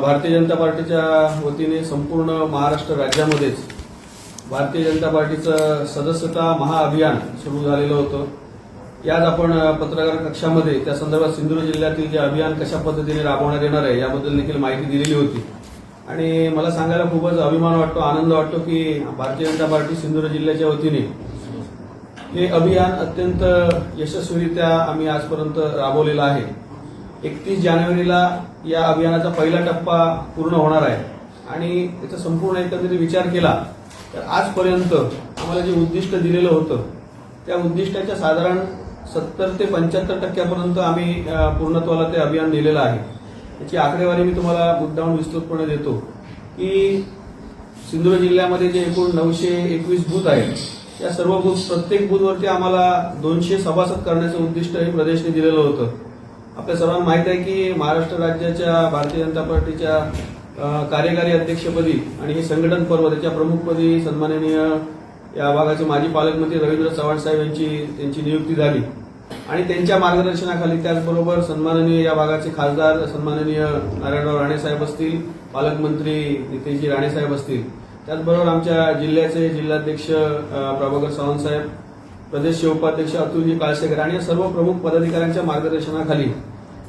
भारतीय जनता पार्टीच्या वतीने संपूर्ण महाराष्ट्र राज्यामध्येच भारतीय जनता पार्टीचं सदस्यता महाअभियान सुरू झालेलं होतं. याच आपण पत्रकार कक्षामध्ये त्या संदर्भात सिंधुदुर्ग जिल्ह्यातील जे अभियान कशा पद्धतीने राबवण्यात येणार आहे याबद्दल देखील माहिती दिलेली होती. आणि मला सांगायला खूपच अभिमान वाटतो आनंद वाटतो की भारतीय जनता पार्टी सिंधुदुर्ग जिल्ह्याच्या वतीने हे अभियान अत्यंत यशस्वीरित्या आम्ही आजपर्यंत राबवलेलं आहे. एकतीस जानेवारीला या अभियानाचा पहिला टप्पा पूर्ण होणार आहे. आणि त्याचा संपूर्ण एकंदरीत विचार केला तर आजपर्यंत आम्हाला जे उद्दिष्ट दिलेलं होतं त्या उद्दिष्टाच्या साधारण सत्तर ते पंच्याहत्तर टक्क्यापर्यंत आम्ही पूर्णत्वाला ते अभियान दिलेलं आहे. त्याची आकडेवारी मी तुम्हाला मुद्दाहून विस्तृतपणे देतो की सिंधुदुर्ग जिल्ह्यामध्ये जे एकूण नऊशे एकवीस बूथ आहेत त्या सर्व बूथ प्रत्येक बूथवरती आम्हाला दोनशे सभासद करण्याचं उद्दिष्ट हे प्रदेशने दिलेलं होतं. आपल्या सर्वांना माहीत आहे की महाराष्ट्र राज्याच्या भारतीय जनता पार्टीच्या कार्यकारी अध्यक्षपदी आणि हे संघटन पर्व त्याच्या प्रमुखपदी सन्माननीय या भागाचे माजी पालकमंत्री रवींद्र चव्हाण साहेब यांची त्यांची नियुक्ती झाली. आणि त्यांच्या मार्गदर्शनाखाली त्याचबरोबर सन्माननीय या भागाचे खासदार सन्माननीय नारायणराव राणे साहेब असतील पालकमंत्री नितेशजी राणे साहेब असतील. त्याचबरोबर आमच्या जिल्ह्याचे जिल्हाध्यक्ष प्रभाकर सावंत साहेब प्रदेश उपाध्यक्ष अतुलजी काळसेकर आणि सर्व प्रमुख पदाधिकाऱ्यांच्या मार्गदर्शनाखाली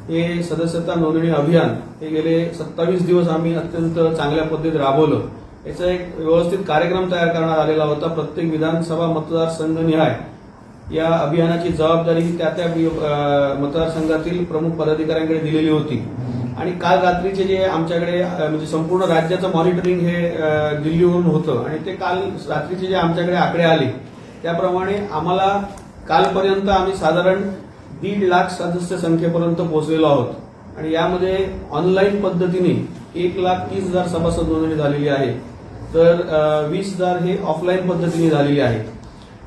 हे सदस्यता नोंदणी अभियान हे गेले सत्तावीस दिवस आम्ही अत्यंत चांगल्या पद्धतीत राबवलं. याचा एक व्यवस्थित कार्यक्रम तयार करण्यात आलेला होता. प्रत्येक विधानसभा मतदारसंघनिहाय या अभियानाची जबाबदारी ही त्या त्या मतदारसंघातील प्रमुख पदाधिकाऱ्यांकडे दिलेली होती. आणि काल रात्रीचे जे आमच्याकडे म्हणजे संपूर्ण राज्याचं मॉनिटरिंग हे दिल्लीवरून होतं. आणि ते काल रात्रीचे जे आमच्याकडे आकडे आले त्याप्रमाणे आम्हाला कालपर्यंत आम्ही साधारण दीड लाख सदस्य संख्येपर्यंत पोहोचलेलो आहोत. आणि यामध्ये ऑनलाईन पद्धतीने एक लाख तीस हजार सभासद नोंदणी झालेली आहे तर वीस हजार हे ऑफलाईन पद्धतीने झालेली आहे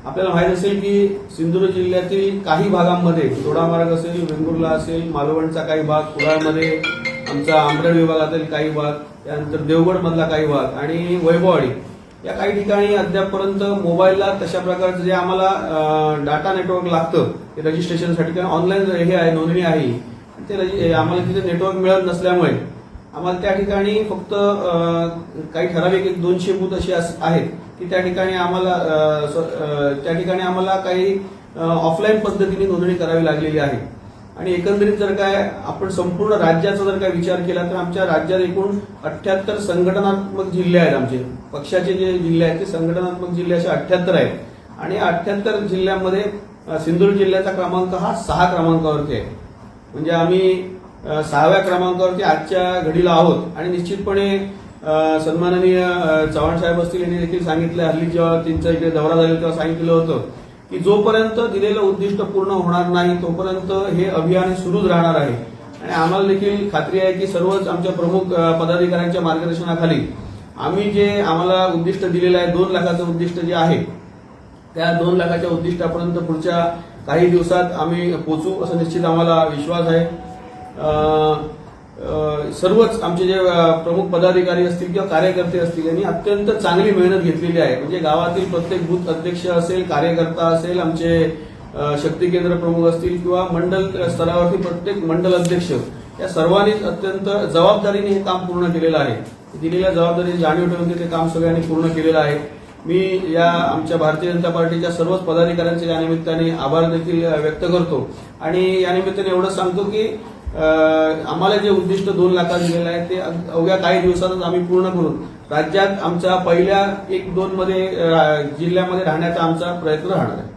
आपल्याला माहीत असेल की सिंधुदुर्ग जिल्ह्यातील काही भागांमध्ये दोडामार्ग असेल वेंगुर्ला असेल मालवणचा काही भाग कुडाळमध्ये आमचा आंबरड विभागातील काही भाग त्यानंतर देवगडमधला काही भाग आणि वैभववाडी. या काही ठिकाणी अद्यापपर्यंत मोबाईलला तशा प्रकारचं जे आम्हाला डाटा नेटवर्क लागतं ते रजिस्ट्रेशनसाठी कारण ऑनलाईन हे आहे नोंदणी आहे ते आम्हाला तिथे नेटवर्क मिळत नसल्यामुळे आम्हाला त्या ठिकाणी फक्त काही ठराविक एक दोनशे बूथ असे आहेत की त्या ठिकाणी आम्हाला त्या ठिकाणी आम्हाला काही ऑफलाईन पद्धतीने नोंदणी करावी लागलेली आहे. आणि एकंदरीत जर काय आपण संपूर्ण राज्याचा जर काय विचार केला तर आमच्या राज्यात एकूण अठ्ठ्याहत्तर संघटनात्मक जिल्हे आहेत आमचे. पक्षाचे जे जिल्हे आहेत ते संघटनात्मक जिल्हे असे अठ्ठ्याहत्तर आहेत. आणि अठ्ठ्याहत्तर जिल्ह्यामध्ये सिंधुदुर्ग जिल्ह्याचा क्रमांक हा सहा क्रमांकावरती आहे. म्हणजे आम्ही सहाव्या क्रमांकावरती आजच्या घडीला आहोत. आणि निश्चितपणे सन्माननीय चव्हाण साहेब असतील यांनी देखील सांगितलं हल्ली जेव्हा त्यांचा इकडे दौरा झाला तेव्हा सांगितलं होतं. की जोपर्यंत दिलेलं उद्दिष्ट पूर्ण होणार नाही तोपर्यंत हे अभियान सुरूच राहणार आहे. आणि आम्हाला देखील खात्री आहे की सर्वच आमच्या प्रमुख पदाधिकाऱ्यांच्या मार्गदर्शनाखाली आम्ही जे आम्हाला उद्दिष्ट दिलेलं आहे दोन लाखाचं उद्दिष्ट जे आहे त्या दोन लाखाच्या उद्दिष्टापर्यंत पुढच्या काही दिवसात आम्ही पोचू असा निश्चित आम्हाला विश्वास आहे. सर्वच आमचे जे प्रमुख पदाधिकारी असतील किंवा कार्यकर्ते असतील यांनी अत्यंत चांगली मेहनत घेतलेली आहे. म्हणजे गावातील प्रत्येक बूथ अध्यक्ष असेल कार्यकर्ता असेल आमचे शक्ती केंद्र प्रमुख असतील किंवा मंडल स्तरावरती प्रत्येक मंडल अध्यक्ष या सर्वांनीच अत्यंत जबाबदारीने हे काम पूर्ण केलेलं आहे. दिलेल्या जबाबदारीची जाणीव ठेवून ते काम सगळ्यांनी पूर्ण केलेलं आहे. मी या आमच्या भारतीय जनता पार्टीच्या सर्वच पदाधिकाऱ्यांचे या निमित्ताने आभार देखील व्यक्त करतो. आणि या निमित्ताने सांगतो की आम्हाला जे उद्दिष्ट दोन लाखात दिलेलं आहे ते अवघ्या काही दिवसातच आम्ही पूर्ण करून राज्यात आमच्या पहिल्या एक दोन मध्ये जिल्ह्यामध्ये राहण्याचा आमचा प्रयत्न राहणार आहे.